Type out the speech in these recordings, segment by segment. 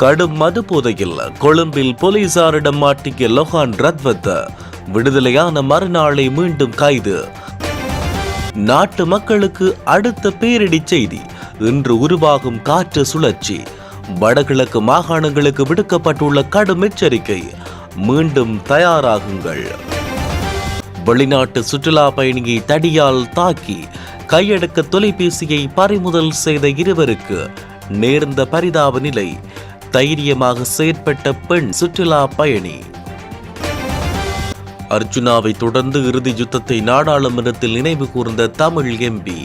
கடும் மது போதையில் கொழும்பில் போலீசாரிடம் மாட்டிய லொஹான் ரத்வத் விடுதலையான மறுநாளை மீண்டும் கைது. நாட்டு மக்களுக்கு அடுத்த பேரிடி செய்தி. இன்று உருவாகும் காற்று சுழற்சி. வடகிழக்கு மாகாணங்களுக்கு விடுக்கப்பட்டுள்ள கடும் எச்சரிக்கை. மீண்டும் தயாராகுங்கள். வெளிநாட்டு சுற்றுலா பயணியை தடியால் தாக்கி கையடக்க தொலைபேசியை பறிமுதல் செய்த இருவருக்கு நேர்ந்த பரிதாப நிலை. தைரியமாக செயற்பட்ட பெண் சுற்றுலா பயணி. அர்ஜுனாவை தொடர்ந்து இறுதி யுத்தத்தை நாடாளுமன்றத்தில் நினைவு கூர்ந்த தமிழ் எம்பி.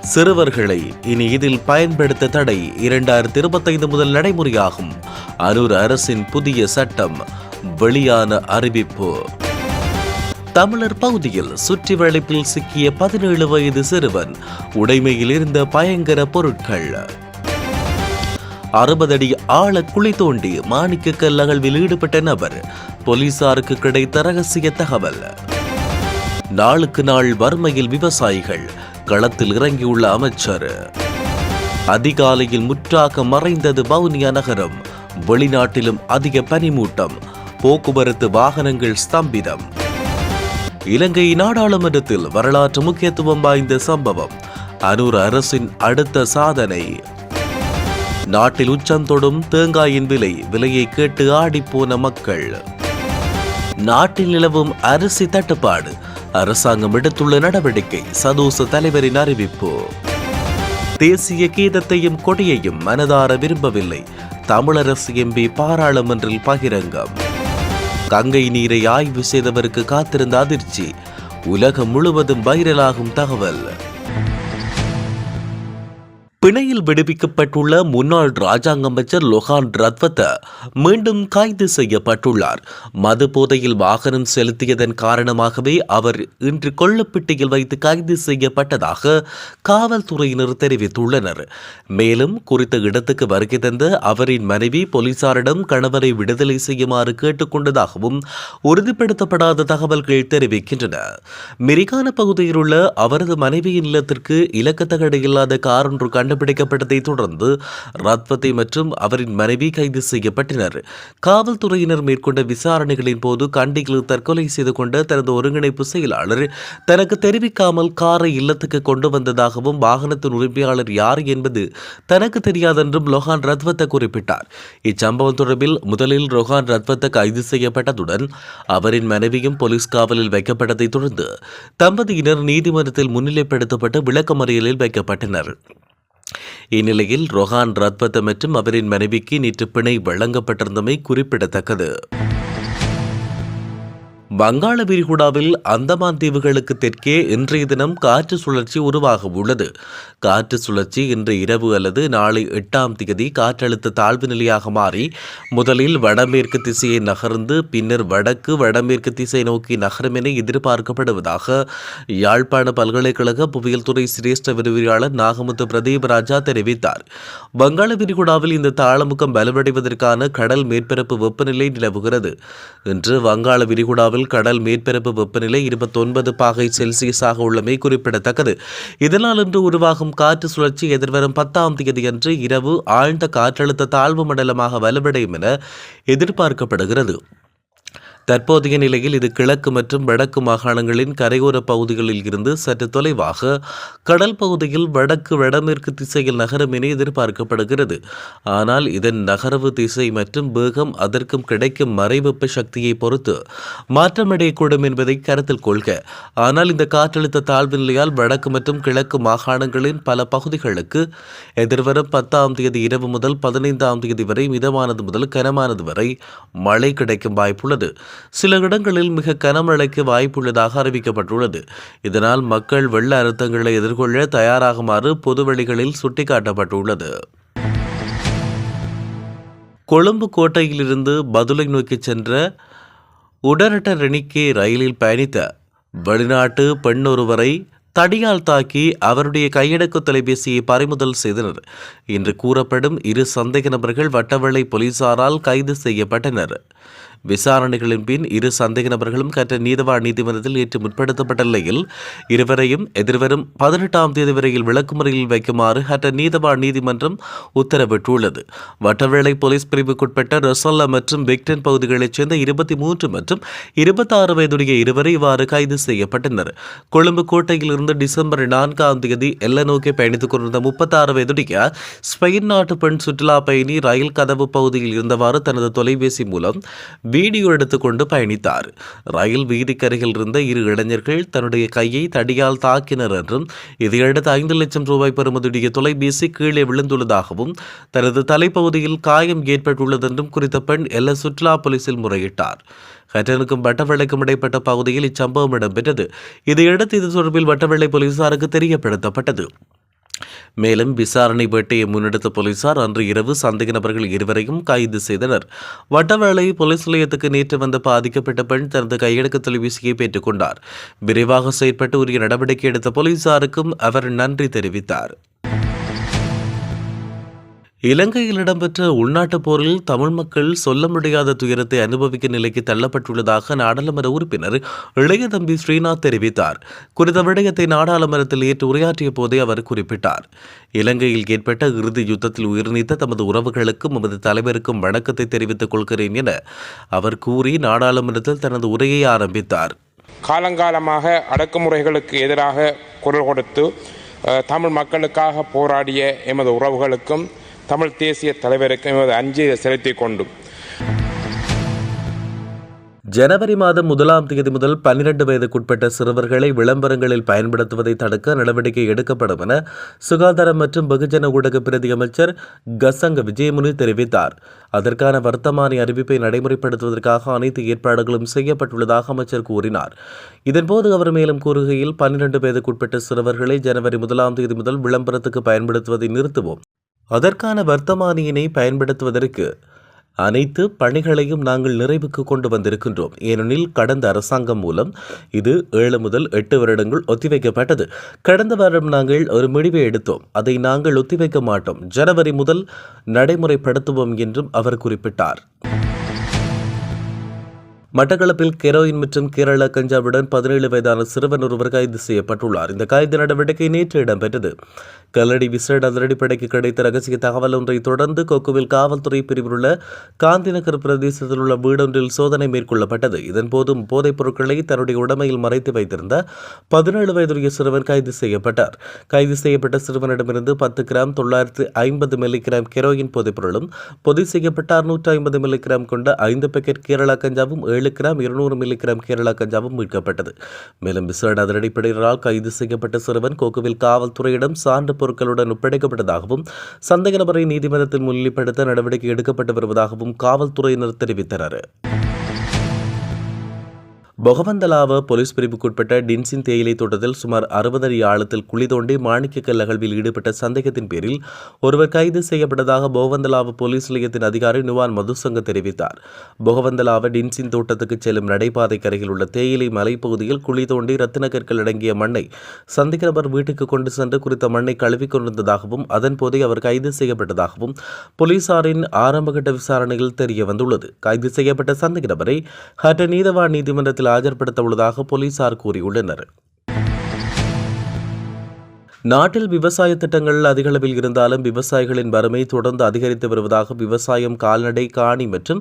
சிறுவர்களை இனி இதில் பயன்படுத்த தடை இரண்டாயிரத்தி இருபத்தைந்து முதல் நடைமுறையாகும். அரூர் அரசின் புதிய சட்டம் வெளியான அறிவிப்பு. தமிழர் பகுதியில் சுற்றி வளைப்பில் சிக்கிய பதினேழு வயது சிறுவன் உடைமையில் இருந்த பயங்கர பொருட்கள். அறுபது அடி ஆழ குழி தோண்டி மாணிக்கக்கல் அகழ்வில் ஈடுபட்ட நபர் போலீசாருக்கு கிடைத்த ரகசிய தகவல். நாளுக்கு நாள் வறுமையில் விவசாயிகள் களத்தில் இறங்கியுள்ள அமைச்சர். அதிகாலையில் முற்றாக மறைந்தது வவுனியா நகரம் வெளிநாட்டிலும் அதிக பனிமூட்டம் போக்குவரத்து வாகனங்கள் ஸ்தம்பிதம். இலங்கை நாடாளுமன்றத்தில் வரலாற்று முக்கியத்துவம் வாய்ந்த சம்பவம் அனூர் அரசின் அடுத்த சாதனை. நாட்டில் உச்சம் தொடும் தேங்காயின் விலை விலையை கேட்டு ஆடிப்போன மக்கள். நாட்டில் நிலவும் அரிசி தட்டுப்பாடு அரசாங்கம் எடுத்துள்ள நடவடிக்கை சதோச தலைவரின் அறிவிப்பு. தேசிய கீதத்தையும் கொடியையும் மனதார விரும்பவில்லை தமிழரசு எம்பி பாராளுமன்றில் பகிரங்கம். கங்கை நீரை ஆய்வு செய்தவருக்கு காத்திருந்த அதிர்ச்சி உலகம் முழுவதும் வைரலாகும் தகவல். பிணையில் விடுவிக்கப்பட்டுள்ள முன்னாள் ராஜாங்க அமைச்சர் லொஹான் ரத்வத்த மீண்டும் கைது செய்யப்பட்டுள்ளார். மது போதையில் வாகனம் செலுத்தியதன் காரணமாகவே அவர் இன்று கொல்லப்பட்டியில் வைத்து கைது செய்யப்பட்டதாக காவல்துறையினர் தெரிவித்துள்ளனர். மேலும் குறித்த இடத்துக்கு வருகை தந்த அவரின் மனைவி போலீசாரிடம் கணவரை விடுதலை செய்யுமாறு கேட்டுக்கொண்டதாகவும் உறுதிப்படுத்தப்படாத தகவல்கள் தெரிவிக்கின்றன. மிரிகான பகுதியில் உள்ள அவரது மனைவியின் இல்லத்திற்கு இலக்கத்தகடு இல்லாத கார் ஒன்று கண்டுபிடிக்கப்பட்டதை தொடர்ந்து ரத்வத்தை மற்றும் அவரின் மனைவி கைது செய்யப்பட்டனர். காவல்துறையினர் மேற்கொண்ட விசாரணைகளின் போது கண்டியில் தற்கொலை செய்து கொண்ட தனது ஒருங்கிணைப்பு செயலாளர் தனக்கு தெரிவிக்காமல் காரை இல்லத்துக்கு கொண்டு வந்ததாகவும் வாகனத்தின் உரிமையாளர் யார் என்பது தனக்கு தெரியாதென்றும் லொஹான் ரத்வத்த குறிப்பிட்டார். இச்சம்பவம் தொடர்பில் முதலில் ரொஹான் ரத்வத்த கைது செய்யப்பட்டதுடன் அவரின் மனைவியும் போலீஸ் காவலில் வைக்கப்பட்டதைத் தொடர்ந்து தம்பதியினர் நீதிமன்றத்தில் முன்னிலைப்படுத்தப்பட்டு விளக்கமறியலில் வைக்கப்பட்டனர். இந்நிலையில் ரொஹான் ரத்பத்த மற்றும் அவரின் மனைவிக்கு நேற்று பிணை வழங்கப்பட்டிருந்தமை குறிப்பிடத்தக்கது. வங்காள விரிகுடாவில் அந்தமான் தீவுகளுக்கு தெற்கே இன்றைய தினம் காற்று சுழற்சி உருவாக உள்ளது. காற்று சுழற்சி இன்று இரவு அல்லது நாளை எட்டாம் தேதி காற்றழுத்த தாழ்வு நிலையாக மாறி முதலில் வடமேற்கு திசையை நகர்ந்து பின்னர் வடக்கு வடமேற்கு திசை நோக்கி நகரும் என எதிர்பார்க்கப்படுவதாக யாழ்ப்பாண பல்கலைக்கழக புவியியல் துறை சிரேஷ்ட விரிவியாளர் நாகமுத்து பிரதீபராஜா தெரிவித்தார். வங்காள விரிகுடாவில் இந்த தாளமுகம் பலவடைவதற்கான கடல் மேற்பரப்பு வெப்பநிலை நிலவுகிறது. இன்று வங்காள விரிகுடாவில் கடல் மேற்பரப்பு வெப்பநிலை இருபத்தொன்பது பாகை செல்சியஸாக உள்ளமை குறிப்பிடத்தக்கது. இதனால் இன்று உருவாகும் காற்று சுழற்சி எதிர்வரும் பத்தாம் தேதியன்று இரவு ஆழ்ந்த காற்றழுத்த தாழ்வு மண்டலமாக வலுவடையும் என எதிர்பார்க்கப்படுகிறது. தற்போதைய நிலையில் இது கிழக்கு மற்றும் வடக்கு மாகாணங்களின் கரையோர பகுதிகளில் இருந்து சற்று தொலைவாக கடல் பகுதியில் வடக்கு வடமேற்கு திசையில் நகரும் என எதிர்பார்க்கப்படுகிறது. ஆனால் இதன் நகர்வு திசை மற்றும் வேகம் அதற்கும் கிடைக்கும் மறைவெப்ப சக்தியை பொறுத்து மாற்றமடையக்கூடும் என்பதை கருத்தில் கொள்க. ஆனால் இந்த காற்றழுத்த தாழ்வு நிலையால் வடக்கு மற்றும் கிழக்கு மாகாணங்களின் பல பகுதிகளுக்கு எதிர்வரும் பத்தாம் தேதி இரவு முதல் பதினைந்தாம் தேதி வரை மிதமானது முதல் கனமானது வரை மழை கிடைக்கும் வாய்ப்புள்ளது. சில இடங்களில் மிக கனமழைக்கு வாய்ப்புள்ளதாக அறிவிக்கப்பட்டுள்ளது. இதனால் மக்கள் வெள்ள அழுத்தங்களை எதிர்கொள்ள தயாராகுமாறு பொதுவெளிகளில் சுட்டிக்காட்டப்பட்டுள்ளது. கொழும்பு கோட்டையிலிருந்து பதுளை நோக்கி சென்ற உடரட்ட ரெணிக்கே ரயிலில் பயணித்த வெளிநாட்டு பெண் ஒருவரை தடியால் தாக்கி அவருடைய கையடக்கு தொலைபேசியை பறிமுதல் செய்தனர். என்று கூறப்படும் இரு சந்தேக நபர்கள் வட்டவளை போலீசாரால் கைது செய்யப்பட்டனர். விசாரணைகளின் பின் இரு சந்தேக நபர்களும் கற்ற நீதவான் நீதிமன்றத்தில் நேற்று முற்படுத்தப்பட்ட நிலையில் இருவரையும் எதிர்வரும் பதினெட்டாம் தேதி வரையில் விளக்குமுறையில் வைக்குமாறு ஹட்ட நீதவான் நீதிமன்றம் உத்தரவிட்டுள்ளது. வட்டவேளை போலீஸ் பிரிவுக்குட்பட்ட ரொசல்லா மற்றும் விக்டன் பகுதிகளைச் சேர்ந்த இருபத்தி மூன்று மற்றும் இருபத்தாறு வயதுடைய இருவரை இவ்வாறு கைது செய்யப்பட்டனர். கொழும்பு கோட்டையில் இருந்து டிசம்பர் நான்காம் தேதி எல்லை நோக்கி பயணித்துக் கொண்டிருந்த முப்பத்தாறு வயதுடைய ஸ்பெயின் நாட்டு பெண் சுற்றுலா பயணி ரயில் கதவு பகுதியில் இருந்தவாறு தனது தொலைபேசி மூலம் வீடியோ எடுத்துக்கொண்டு பயணித்தார். ரயில் வீதிக்கரையில் இருந்த இரு இளைஞர்கள் தன்னுடைய கையை தடியால் தாக்கினர் என்றும் இதையடுத்து ஐந்து லட்சம் ரூபாய் பெறுமதியுடைய தொலைபேசி கீழே விழுந்துள்ளதாகவும் தனது தலைப்பகுதியில் காயம் ஏற்பட்டுள்ளதென்றும் குறித்த பெண் எல்ல சுற்றுலா போலீசில் முறையிட்டார். ஹட்டனுக்கும் வட்டவெள்ளைக்கும் இடைப்பட்ட பகுதியில் இச்சம்பவம் இடம்பெற்றது. இதையடுத்து இது தொடர்பில் வட்டவெள்ளை போலீசாருக்கு தெரியப்படுத்தப்பட்டது. மேலும் விசாரணை வேட்டையை முன்னெடுத்த போலீசார் அன்று இரவு சந்தேக நபர்கள் இருவரையும் கைது செய்தனர். வட்டவேளை போலீஸ் நிலையத்துக்கு நேற்று வந்த பாதிக்கப்பட்ட பெண் தனது கையடக்க தொலைபேசியை பெற்றுக் கொண்டார் விரைவாக செயற்பட்டு உரிய நடவடிக்கை எடுத்த போலீசாருக்கும் அவர் நன்றி தெரிவித்தார். இலங்கையில் இடம்பெற்ற உள்நாட்டுப் போரில் தமிழ் மக்கள் சொல்ல முடியாத துயரத்தை அனுபவிக்கும் நிலைக்கு தள்ளப்பட்டுள்ளதாக நாடாளுமன்ற உறுப்பினர் இளைய தம்பி ஸ்ரீநாத் தெரிவித்தார். குறித்த விடயத்தை நாடாளுமன்றத்தில் ஏற்று உரையாற்றிய போதே அவர் குறிப்பிட்டார். இலங்கையில் ஏற்பட்ட இறுதி யுத்தத்தில் உயிர்நீத்த தமது உறவுகளுக்கும் எமது தலைவருக்கும் வணக்கத்தை தெரிவித்துக் கொள்கிறேன் என அவர் கூறி நாடாளுமன்றத்தில் தனது உரையை ஆரம்பித்தார். காலங்காலமாக அடக்குமுறைகளுக்கு எதிராக குரல் கொடுத்து தமிழ் மக்களுக்காக போராடிய எமது உறவுகளுக்கும் தமிழ் தேசிய தலைவருக்கும் எமது அஞ்சலியை செலுத்திக் ஜனவரி மாதம் முதலாம் தேதி முதல் பன்னிரண்டு வயதுக்குட்பட்ட சிறுவர்களை விளம்பரங்களில் பயன்படுத்துவதை தடுக்க நடவடிக்கை எடுக்கப்படும் என சுகாதாரம் மற்றும் வெகுஜன ஊடக பிரதி அமைச்சர் கசங்க விஜயமுனி தெரிவித்தார். அதற்கான வர்த்தமானி அறிவிப்பை நடைமுறைப்படுத்துவதற்காக அனைத்து ஏற்பாடுகளும் செய்யப்பட்டுள்ளதாக அமைச்சர் கூறினார். இதன்போது அவர் மேலும் கூறுகையில் பன்னிரண்டு வயதுக்குட்பட்ட சிறுவர்களை ஜனவரி முதலாம் தேதி முதல் விளம்பரத்துக்கு பயன்படுத்துவதை நிறுத்துவோம். அதற்கான வர்த்தமானியினை பயன்படுத்துவதற்கு அனைத்து பணிகளையும் நாங்கள் நிறைவுக்கு கொண்டு வந்திருக்கின்றோம். ஏனெனில் கடந்த அரசாங்கம் மூலம் இது ஏழு முதல் எட்டு வருடங்கள் ஒத்திவைக்கப்பட்டது. கடந்த வாரம் நாங்கள் ஒரு முடிவை எடுத்தோம். அதை நாங்கள் ஒத்திவைக்க மாட்டோம். ஜனவரி முதல் நடைமுறைப்படுத்துவோம் என்றும் அவர் குறிப்பிட்டார். மட்டக்களப்பில் கெரோயின் மற்றும் கேரள கஞ்சாவுடன் பதினேழு வயதான சிறுவன் ஒருவர் கைது செய்யப்பட்டுள்ளார். இந்த கைது நடவடிக்கை நேற்று இடம்பெற்றது. கல்லடி விசேட அதிரடிப்படைக்கு கிடைத்த ரகசிய தகவல் ஒன்றை தொடர்ந்து கொக்குவில் காவல்துறை பிரிவில் உள்ள காந்திநகர் பிரதேசத்தில் உள்ள வீடொன்றில் சோதனை மேற்கொள்ளப்பட்டது. இதன்போதும் போதைப் பொருட்களை தன்னுடைய உடமையில் மறைத்து வைத்திருந்த பதினேழு வயதுடைய சிறுவன் கைது செய்யப்பட்டார். கைது செய்யப்பட்ட சிறுவனிடமிருந்து பத்து கிராம் தொள்ளாயிரத்து ஐம்பது மில்லிகிராம் கெரோயின் போதைப்பொருளும் பொதி செய்யப்பட்ட அறுநூற்று ஐம்பது மில்லிகிராம் கொண்ட ஐந்து பேக்கெட் கேரளா கஞ்சாவும் ஏழு கிராம் இருநூறு மில்லிகிராம் கேரளா கஞ்சாவும் மீட்கப்பட்டது. மேலும் விசேட அதிரடிப்படையினரால் கைது செய்யப்பட்ட சிறுவன் கோக்குவில் காவல்துறையிடம் சான்று பொருட்களுடன் ஒப்படைக்கப்பட்டதாகவும் சந்தேக நபரை நீதிமன்றத்தில் முன்னிலைப்படுத்த நடவடிக்கை எடுக்கப்பட்டு வருவதாகவும் காவல்துறையினர் தெரிவித்தனர். பொகவந்தலாவ போலீஸ் பிரிவுக்குட்பட்ட டின்சின் தேயிலை தோட்டத்தில் சுமார் அறுபது அடி ஆழத்தில் குழி தோண்டி மாணிக்க அகழ்வில் ஈடுபட்ட சந்தேகத்தின் பேரில் ஒருவர் கைது செய்யப்பட்டதாக பொகவந்தலாவ போலீஸ் நிலையத்தின் அதிகாரி நுவான் மதுசங்க தெரிவித்தார். பொகவந்தலாவ டின்சின் தோட்டத்துக்கு செல்லும் நடைபாதை கரையில் உள்ள தேயிலை மலைப்பகுதியில் குழி தோண்டி ரத்தின கற்கள் அடங்கிய மண்ணை சந்தேக நபர் வீட்டுக்கு கொண்டு சென்று குறித்த மண்ணை கழுவி கொண்டிருந்ததாகவும் அதன் போதே அவர் கைது செய்யப்பட்டதாகவும் போலீசாரின் ஆரம்பகட்ட விசாரணையில் தெரிய வந்துள்ளது கைது செய்யப்பட்ட சந்தேக நபரை ஹட்ட நீதவா நீதிமன்றத்தில் ஆஜர்படுத்த உள்ளதாக போலீசார் கூறியுள்ளனர். நாட்டில் விவசாய திட்டங்கள் அதிகளவில் இருந்தாலும் விவசாயிகளின் வறுமை தொடர்ந்து அதிகரித்து வருவதாக விவசாயம் கால்நடை காணி மற்றும்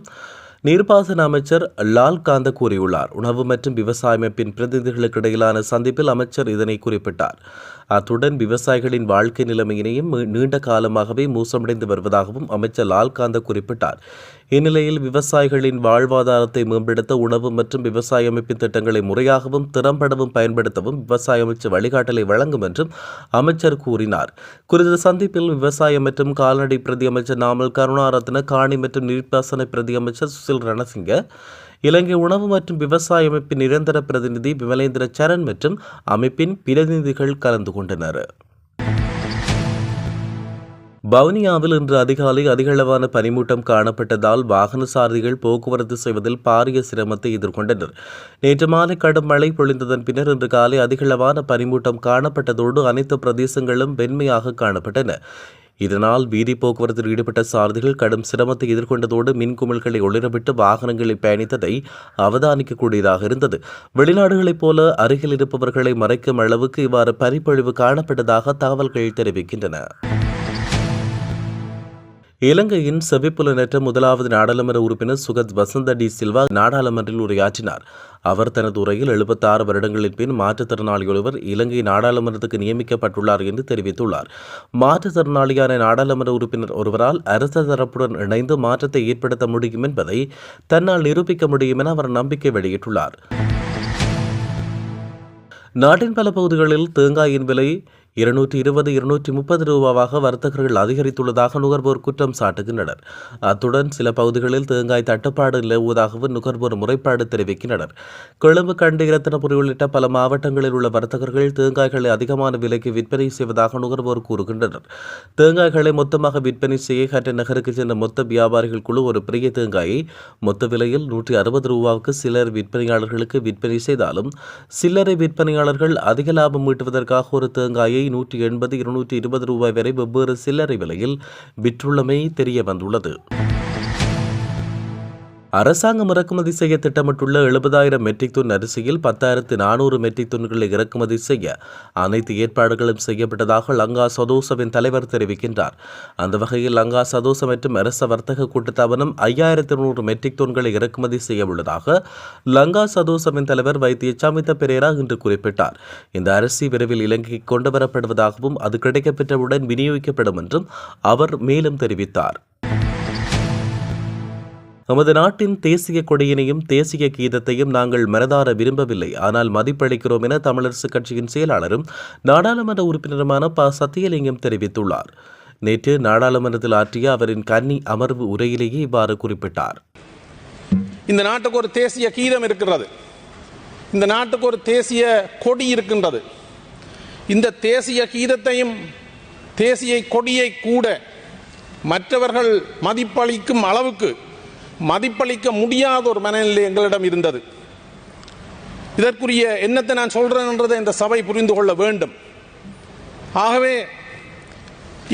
நீர்ப்பாசன அமைச்சர் லால் காந்த கூறியுள்ளார். உணவு மற்றும் விவசாய அமைப்பின் பிரதிநிதிகளுக்கு இடையிலான சந்திப்பில் அமைச்சர் இதனை குறிப்பிட்டார். அத்துடன் விவசாயிகளின் வாழ்க்கை நிலைமையினையும் நீண்ட காலமாகவே மோசமடைந்து வருவதாகவும் அமைச்சர் லால்காந்த குறிப்பிட்டார். இந்நிலையில் விவசாயிகளின் வாழ்வாதாரத்தை மேம்படுத்த உணவு மற்றும் விவசாய அமைப்பின் திட்டங்களை முறையாகவும் திறம்படவும் பயன்படுத்தவும் விவசாய அமைச்சர் வழிகாட்டலை வழங்கும் என்றும் அமைச்சர் கூறினார். குறித்த சந்திப்பில் விவசாய மற்றும் கால்நடை பிரதி அமைச்சர் நாமல் கருணாரத்ன காணி மற்றும் நீர்ப்பாசன பிரதி அமைச்சர் சுசில் ரணசிங்க இலங்கை உணவு மற்றும் விவசாய அமைப்பின் நிரந்தர பிரதிநிதி விமலேந்திர சரண் மற்றும் அமைப்பின் பிரதிநிதிகள் கலந்து கொண்டனர். வவுனியாவில் இன்று அதிகாலை அதிகளவான பனிமூட்டம் காணப்பட்டதால் வாகன சாரதிகள் போக்குவரத்து செய்வதில் பாரிய சிரமத்தை எதிர்கொண்டனர். நேற்று மாலை கடும் மழை பொழிந்ததன் பின்னர் இன்று காலை அதிகளவான பனிமூட்டம் காணப்பட்டதோடு அனைத்து பிரதேசங்களும் வெண்மையாக காணப்பட்டன. இதனால் வீதி போக்குவரத்தில் ஈடுபட்ட சாரதிகள் கடும் சிரமத்தை எதிர்கொண்டதோடு மின்குமிழ்களை ஒளிரவிட்டு வாகனங்களில் பயணித்ததை அவதானிக்கக்கூடியதாக இருந்தது. வெளிநாடுகளைப் போல அருகில் இருப்பவர்களை மறைக்கும் அளவுக்கு இவ்வாறு பனிப்பொழிவு காணப்பட்டதாக தகவல்கள் தெரிவிக்கின்றன. இலங்கையின் செவிப்புலனற்ற முதலாவது நாடாளுமன்ற உறுப்பினர் சுகத் வசந்த டி சில்வா நாடாளுமன்றில் உரையாற்றினார். அவர் தனது உரையில் 76 வருடங்களின் பின் மாற்றுத்திறனாளி ஒருவர் இலங்கை நாடாளுமன்றத்துக்கு நியமிக்கப்பட்டுள்ளார் என்று தெரிவித்துள்ளார். மாற்றுத்திறனாளியான நாடாளுமன்ற உறுப்பினர் ஒருவரால் அரச தரப்புடன் இணைந்து மாற்றத்தை ஏற்படுத்த முடியும் என்பதை தன்னால் நிரூபிக்க முடியும் என அவர் நம்பிக்கை வெளியிட்டுள்ளார். நாட்டின் பல பகுதிகளில் தேங்காயின் விலை இருநூற்றி இருபது இருநூற்றி முப்பது ரூபாவாக வர்த்தகர்கள் அதிகரித்துள்ளதாக நுகர்வோர் குற்றம் சாட்டுகின்றனர் அத்துடன் சில பகுதிகளில் தேங்காய் தட்டுப்பாடு நிலவுவதாகவும் நுகர்வோர் முறைப்பாடு தெரிவிக்கின்றனர். கொழும்பு கண்டு இரத்தினபுரி உள்ளிட்ட பல மாவட்டங்களில் உள்ள வர்த்தகர்கள் தேங்காய்களை அதிகமான விலைக்கு விற்பனை செய்வதாக நுகர்வோர் கூறுகின்றனர். தேங்காய்களை மொத்தமாக விற்பனை செய்ய கட்ட நகருக்கு சென்ற மொத்த வியாபாரிகள் குழு ஒரு பெரிய தேங்காயை மொத்த விலையில் நூற்றி அறுபது ரூபாவுக்கு சிலர் விற்பனையாளர்களுக்கு விற்பனை செய்தாலும் சில்லறை விற்பனையாளர்கள் அதிக லாபம் ஈட்டுவதற்காக ஒரு தேங்காயை நூற்றி எண்பது இருநூற்றி இருபது ரூபாய் வரை வெவ்வேறு சில்லறை விலையில் விற்றுள்ளமை தெரிய வந்துள்ளது அரசாங்கம் இறக்குமதி செய்ய திட்டமிட்டுள்ள எழுபதாயிரம் மெட்ரிக் டன் அரிசியில் பத்தாயிரத்து நானூறு மெட்ரிக் டன்களை இறக்குமதி செய்ய அனைத்து ஏற்பாடுகளும் செய்யப்பட்டதாக லங்கா சதோசவின் தலைவர் தெரிவிக்கின்றார். அந்த வகையில் லங்கா சதோச மற்றும் அரச வர்த்தக கூட்டுத்தாபனம் ஐயாயிரத்து நூறு மெட்ரிக் டன்களை இறக்குமதி செய்ய உள்ளதாக லங்கா சதோசவின் தலைவர் வைத்திய சமித்த பெரேரா இன்று குறிப்பிட்டார். இந்த அரிசி விரைவில் இலங்கைக்கு கொண்டு வரப்படுவதாகவும் அது கிடைக்கப்பெற்றவுடன் விநியோகிக்கப்படும் என்றும் அவர் மேலும் தெரிவித்தார். நமது நாட்டின் தேசிய கொடியினையும் தேசிய கீதத்தையும் நாங்கள் மனதார விரும்பவில்லை. ஆனால் மதிப்பளிக்கிறோம் என தமிழரசுக் கட்சியின் செயலாளரும் நாடாளுமன்ற உறுப்பினருமான ப. சத்தியலிங்கம் தெரிவித்துள்ளார். நேற்று நாடாளுமன்றத்தில் ஆற்றிய அவரின் கன்னி அமர்வு உரையிலேயே இவ்வாறு குறிப்பிட்டார். இந்த நாட்டுக்கு ஒரு தேசிய கீதம் இருக்கிறது இந்த நாட்டுக்கு ஒரு தேசிய கொடி இருக்கின்றது. இந்த தேசிய கீதத்தையும் தேசிய கொடியை கூட மற்றவர்கள் மதிப்பளிக்கும் அளவுக்கு மதிப்பளிக்க முடியாத ஒரு மனநிலை எங்களிடம் இருந்தது. இதற்குரிய என்னத்தை நான் சொல்றேன்றதை இந்த சபை புரிந்து கொள்ள வேண்டும். ஆகவே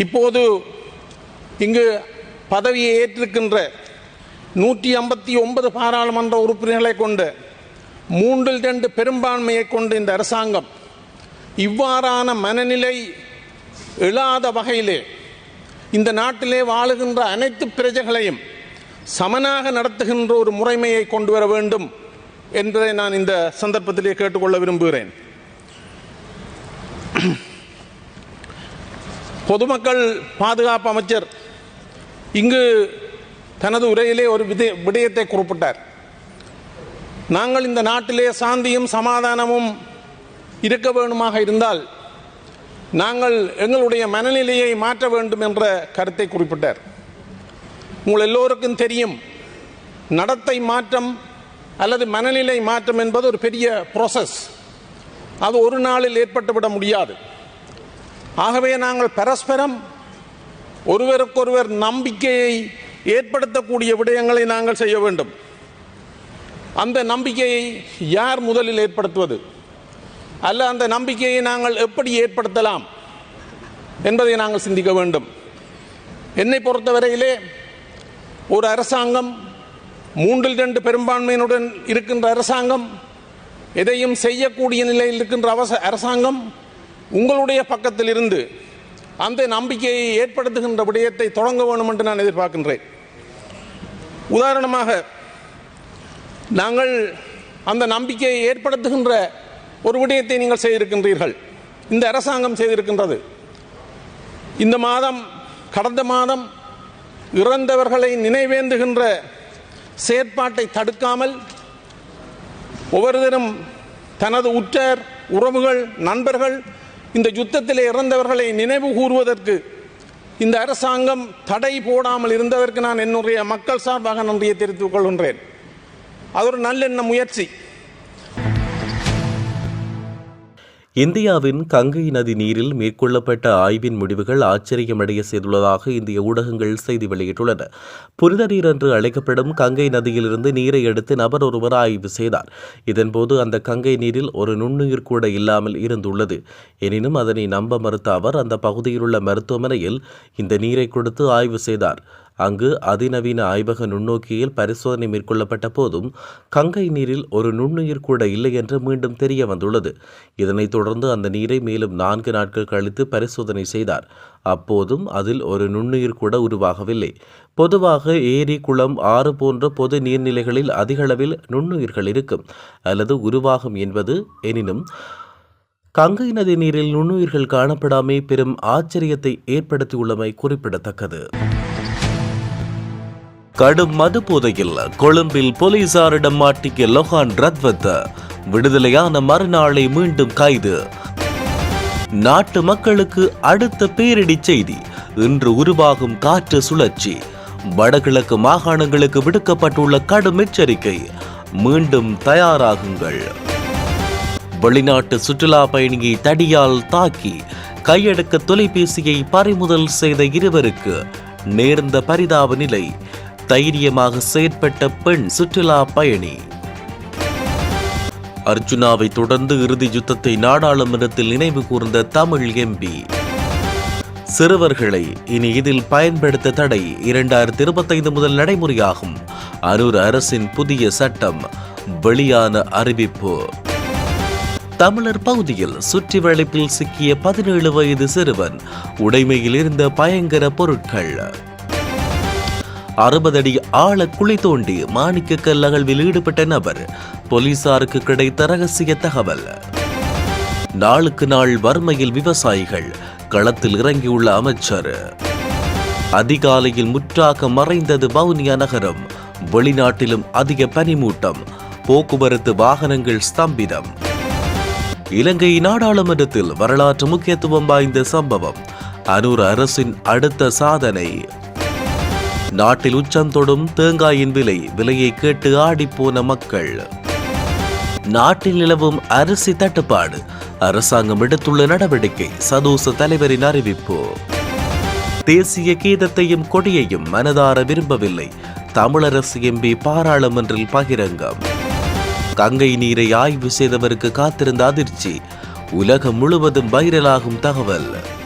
இப்போது இங்கு பதவியை ஏற்றிருக்கின்ற நூற்றி ஐம்பத்தி ஒன்பது பாராளுமன்ற உறுப்பினர்களை கொண்டு மூன்றில் ரெண்டு பெரும்பான்மையை கொண்டு இந்த அரசாங்கம் இவ்வாறான மனநிலை எழாத வகையிலே இந்த நாட்டிலே வாழுகின்ற அனைத்து பிரஜைகளையும் சமனாக நடத்துகின்ற ஒரு முறைமையை கொண்டு வர வேண்டும் என்பதை நான் இந்த சந்தர்ப்பத்திலே கேட்டுக்கொள்ள விரும்புகிறேன். பொதுமக்கள் பாதுகாப்பு அமைச்சர் இங்கு தனது உரையிலே ஒரு வித விடயத்தை குறிப்பிட்டார். நாங்கள் இந்த நாட்டிலே சாந்தியும் சமாதானமும் இருக்க வேண்டுமாக இருந்தால் நாங்கள் எங்களுடைய மனநிலையை மாற்ற வேண்டும் என்ற கருத்தை குறிப்பிட்டார். உங்கள் எல்லோருக்கும் தெரியும். நடத்தை மாற்றம் அல்லது மனநிலை மாற்றம் என்பது ஒரு பெரிய ப்ரோசஸ் அது ஒரு நாளில் ஏற்பட்டுவிட முடியாது. ஆகவே நாங்கள் பரஸ்பரம் ஒருவருக்கொருவர் நம்பிக்கையை ஏற்படுத்தக்கூடிய விடயங்களை நாங்கள் செய்ய வேண்டும். அந்த நம்பிக்கையை யார் முதலில் ஏற்படுத்துவது? அல்ல அந்த நம்பிக்கையை நாங்கள் எப்படி ஏற்படுத்தலாம்? என்பதை நாங்கள் சிந்திக்க வேண்டும். என்னை பொறுத்தவரையிலே ஒரு அரசாங்கம் மூன்றில் ரெண்டு பெரும்பான்மையினுடன் இருக்கின்ற அரசாங்கம் எதையும் செய்யக்கூடிய நிலையில் இருக்கின்ற அவச அரசாங்கம் உங்களுடைய பக்கத்தில் இருந்து அந்த நம்பிக்கையை ஏற்படுத்துகின்ற விடயத்தை தொடங்க வேண்டும் என்று நான் எதிர்பார்க்கின்றேன். உதாரணமாக நாங்கள் அந்த நம்பிக்கையை ஏற்படுத்துகின்ற ஒரு விடயத்தை நீங்கள் செய்திருக்கின்றீர்கள். இந்த அரசாங்கம் செய்திருக்கின்றது. இந்த மாதம் கடந்த மாதம் இறந்தவர்களை நினைவேந்துகின்ற செயற்பாட்டை தடுக்காமல் ஒவ்வொருத்தரும் தனது உற்றார் உறவுகள் நண்பர்கள் இந்த யுத்தத்திலே இறந்தவர்களை நினைவு கூறுவதற்கு இந்த அரசாங்கம் தடை போடாமல் இருந்ததற்கு நான் என்னுடைய மக்கள் சார்பாக நன்றியை தெரிவித்துக் கொள்கின்றேன். அது ஒரு நல்லெண்ண முயற்சி. இந்தியாவின் கங்கை நதி நீரில் மேற்கொள்ளப்பட்ட ஆய்வின் முடிவுகள் ஆச்சரியமடைய செய்துள்ளதாக இந்திய ஊடகங்கள் செய்தி வெளியிட்டுள்ளன. புனித நீர் என்று அழைக்கப்படும் கங்கை நதியிலிருந்து நீரை எடுத்து நபர் ஒருவர் ஆய்வு செய்தார். இதன்போது அந்த கங்கை நீரில் ஒரு நுண்ணுயிர் கூட இல்லாமல் இருந்துள்ளது. எனினும் அதனை நம்ப மறுத்த அவர் அந்த பகுதியில் உள்ள மருத்துவமனையில் இந்த நீரை கொடுத்து ஆய்வு செய்தார். அங்கு அதிநவீன ஆய்வக நுண்ணோக்கியில் பரிசோதனை மேற்கொள்ளப்பட்ட போதும் கங்கை நீரில் ஒரு நுண்ணுயிர் கூட இல்லை என்று மீண்டும் தெரிய வந்துள்ளது. இதனைத் தொடர்ந்து அந்த நீரை மேலும் நான்கு நாட்கள் கழித்து பரிசோதனை செய்தார். அப்போதும் அதில் ஒரு நுண்ணுயிர் கூட உருவாகவில்லை. பொதுவாக ஏரி குளம் ஆறு போன்ற பொது நீர்நிலைகளில் அதிகளவில் நுண்ணுயிர்கள் இருக்கும். அல்லது உருவாகும் என்பது எனினும் கங்கை நதி நீரில் நுண்ணுயிர்கள் காணப்படாமே பெரும் ஆச்சரியத்தை ஏற்படுத்தியுள்ளமை குறிப்பிடத்தக்கது. கடும் மது போதையில் கொழும்பில் போலீசாரிடம் மாட்டிய லொஹான் ரத்வத். விடுதலையான மறுநாளை மீண்டும் கைது. நாட்டு மக்களுக்கு அடுத்த பேரிடி செய்தி. இன்று உருவாகும் காற்று சுழற்சி. வடகிழக்கு மாகாணங்களுக்கு விடுக்கப்பட்டுள்ள கடும் எச்சரிக்கை. மீண்டும் தயாராகுங்கள். வெளிநாட்டு சுற்றுலா பயணியை தடியால் தாக்கி கையடக்க தொலைபேசியை பறிமுதல் செய்த இருவருக்கு நேர்ந்த பரிதாப நிலை. தைரியமாக செயற்பட்ட பெண் சுற்றுலா பயணி. அர்ஜுனாவை தொடர்ந்து இறுதி யுத்தத்தை நாடாளுமன்றத்தில் நினைவு கூர்ந்த தமிழ் எம்பி. சிறுவர்களை இனி இதில் பயன்படுத்த தடை இரண்டாயிரத்தி இருபத்தைந்து முதல் நடைமுறையாகும். அரூர் அரசின் புதிய சட்டம் வெளியான அறிவிப்பு. தமிழர் பகுதியில் சுற்றி வளைப்பில் சிக்கிய பதினேழு வயது சிறுவன் உடைமையில் இருந்த பயங்கர பொருட்கள். அறுபது அடி ஆழ குழி தோண்டி மாணிக்கக்கல் அகழ்வில் ஈடுபட்ட நபர் போலீசாருக்கு கிடைத்த ரகசிய தகவல். நாளுக்கு நாள் வறுமையில் விவசாயிகள் களத்தில் இறங்கியுள்ள அமைச்சர். அதிகாலையில் முற்றாக மறைந்தது வவுனியா நகரம் வெளிநாட்டிலும் அதிக பனிமூட்டம் போக்குவரத்து வாகனங்கள் ஸ்தம்பிதம். இலங்கை நாடாளுமன்றத்தில் வரலாற்று முக்கியத்துவம் வாய்ந்த சம்பவம் அனூர் அரசின் அடுத்த சாதனை. நாட்டில் உச்சம் தொடும் தேங்காயின் விலை விலையை கேட்டு ஆடிப்போன மக்கள். நாட்டில் நிலவும் அரிசி தட்டுப்பாடு. அரசாங்கம் எடுத்துள்ள நடவடிக்கை சதூச தலைவரின் அறிவிப்பு. தேசிய கீதத்தையும் கொடியையும் மனதார விரும்பவில்லை. தமிழரசு எம்பி பாராளுமன்றில் பகிரங்கம். கங்கை நீரை ஆய்வு செய்தவருக்கு காத்திருந்த அதிர்ச்சி. உலகம் முழுவதும் வைரலாகும் தகவல்.